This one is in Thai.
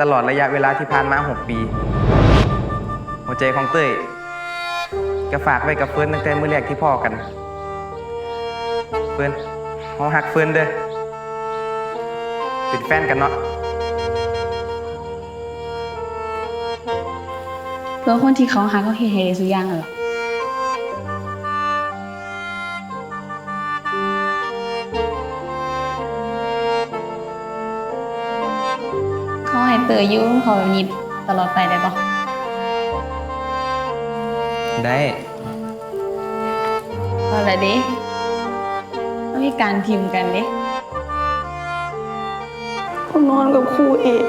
ตลอดระยะเวลาที่ผ่านมา 6 ปี หัวใจของเต้ยก็ฝากไว้กับเฟิร์นตั้งแต่มื้อแรกที่พ่อกัน เฟิร์นเฮาฮักเฟิร์นเด้อเป็นแฟนกันเนาะเพื่อคนที่เขาหาเขาเฮ็ดให้ได้สุอย่างนั่นล่ะเาให้เตยอยู่เขาแบบนี้ตลอดไปได้บ่ได้เอาละเด้ต้องมีการพิมพ์กันเด้ ผมนอนกับครูเอก